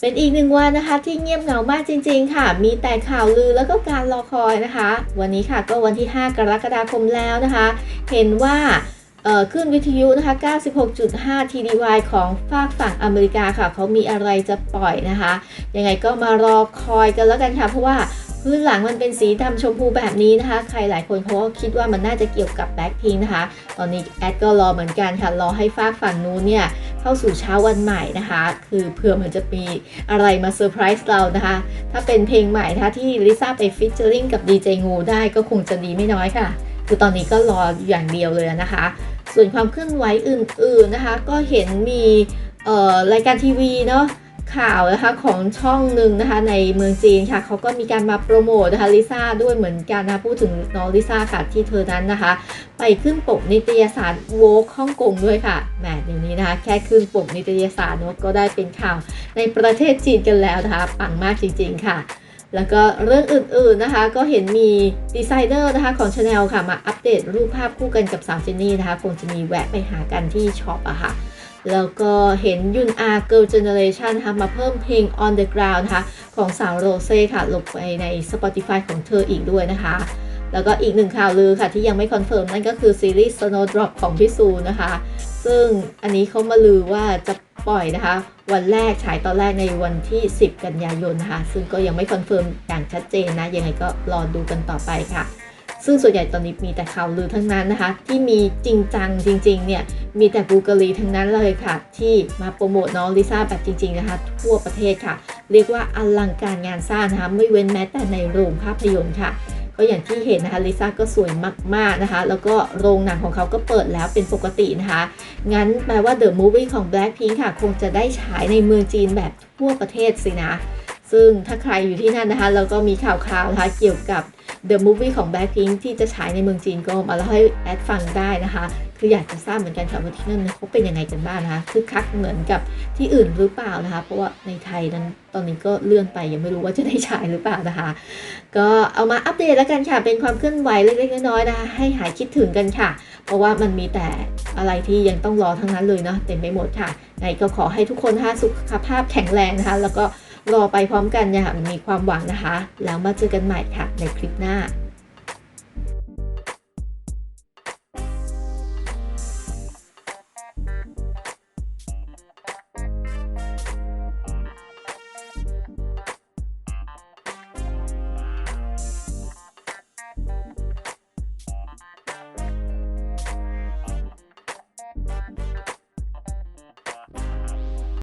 เป็นอีกหนึ่งวันนะคะที่เงียบเหงามากจริง ๆ ค่ะ มีแต่ข่าวลือแล้วก็การรอคอยนะคะ วันนี้ค่ะก็วันที่ 5 กรกฎาคมแล้วนะคะ เห็นว่าขึ้นวิทยุนะคะ 96.5 TDY ของฝากฝั่งอเมริกาค่ะ เขามีอะไรจะปล่อยนะคะ ยังไงก็มารอคอยกันแล้วกันค่ะ เพราะว่าพื้นหลังมันเป็นสีดำชมพูแบบนี้นะคะ ใครหลายคนเขาก็คิดว่ามันน่าจะเกี่ยวกับแบ็คพิงนะคะ ตอนนี้แอดก็รอเหมือนกันค่ะ รอให้ฝากฝั่งนู้นเนี่ย เข้าสู่เช้าวันใหม่นะคะ คือเผื่อมันจะมีอะไรมาเซอร์ไพรส์เรานะคะ ถ้าเป็นเพลงใหม่นะคะที่ลิซ่าไปฟิชเชอริงกับดีเจงูได้ก็คงจะดีไม่น้อยค่ะ คือตอนนี้ก็รออย่างเดียวเลยนะคะ ส่วนความเคลื่อนไหวอื่นๆนะคะ ก็เห็นมีรายการทีวีเนาะ ข่าวนะคะของช่องหนึ่งนะคะในเมืองจีนค่ะเขาก็มีการมาโปรโมทนะคะลิซ่าด้วยเหมือนกันนะพูดถึงน้องลิซ่าค่ะที่เธอนั้นนะคะ ไปขึ้นปกนิตยสารโวกฮ่องกงด้วยค่ะแหมเดี๋ยวนี้นะคะแค่ขึ้นปกนิตยสารก็ได้เป็นข่าวในประเทศจีนกันแล้วนะคะปังมากจริง ๆ ค่ะแล้วก็เรื่องอื่นๆนะคะก็เห็นมีดีไซเนอร์นะคะของ Chanel ค่ะมาอัปเดตรูปภาพคู่กันกับสาวเจนนี่นะคะคงจะมีแวะไปหากันที่ช็อปอะค่ะ แล้วก็เห็นยุนอา Girl Generation นะคะมาเพิ่มเพลง On the Ground นะคะของสาวโรเซ่ค่ะลงไปใน Spotify ของเธออีกด้วยนะคะ แล้วก็อีกหนึ่งข่าวลือค่ะที่ยังไม่คอนเฟิร์มนั่นก็คือซีรีส์ Snowdrop ของพี่ซูนะคะ ซึ่งอันนี้เขามาลือว่าจะปล่อยนะคะ วันแรกฉายตอนแรกในวันที่ 10 กันยายนนะคะ ซึ่งก็ยังไม่คอนเฟิร์มอย่างชัดเจนนะ ยังไงก็รอดูกันต่อไปค่ะ ซึ่งส่วนใหญ่ตอนนี้มีแต่ข่าวลือทั้งนั้นนะคะ ที่มีจริงจังจริงๆเนี่ยมีแต่บูเการีทั้งนั้นเลยค่ะ ที่มาโปรโมทน้องลิซ่าแบบจริงๆนะคะ ทั่วประเทศค่ะ เรียกว่าอลังการงานสร้างนะคะไม่เว้นแม้แต่ในโรงภาพยนตร์ค่ะก็อย่างที่เห็นนะคะลิซ่าก็สวยมากๆนะคะ แล้วก็โรงหนังของเขาก็เปิดแล้วเป็นปกตินะคะ งั้นแปลว่า The Movie ของ Blackpink ค่ะ คงจะได้ฉายในเมืองจีนแบบทั่วประเทศสินะ ซึ่งถ้าใครอยู่ที่นั่นนะคะแล้วก็มีข่าวๆนะคะเกี่ยวกับ The Movie ของ Blackpink ที่จะฉายในเมืองจีนก็มาเล่าให้แอดฟังได้นะคะ คืออยากจะทราบเหมือนกันค่ะว่าที่นั่นเขาเป็นยังไงกันบ้างนะคะคือคักเหมือนกับที่อื่นหรือเปล่านะคะ เพราะว่าในไทยนั้นตอนนี้ก็เลื่อนไปยังไม่รู้ว่าจะได้ฉายหรือเปล่านะคะ ก็เอามาอัปเดตแล้วกันค่ะ เป็นความเคลื่อนไหวเล็กๆน้อยๆนะคะ ให้หายคิดถึงกันค่ะ เพราะว่ามันมีแต่อะไรที่ยังต้องรอทั้งนั้นเลยเนาะเต็มไปหมดค่ะไงก็ขอให้ทุกคนนะคะสุขภาพแข็งแรงนะคะ แล้วก็ รอไปพร้อมกันอย่างมีความหวังนะคะ แล้วมาเจอกันใหม่ค่ะในคลิปหน้า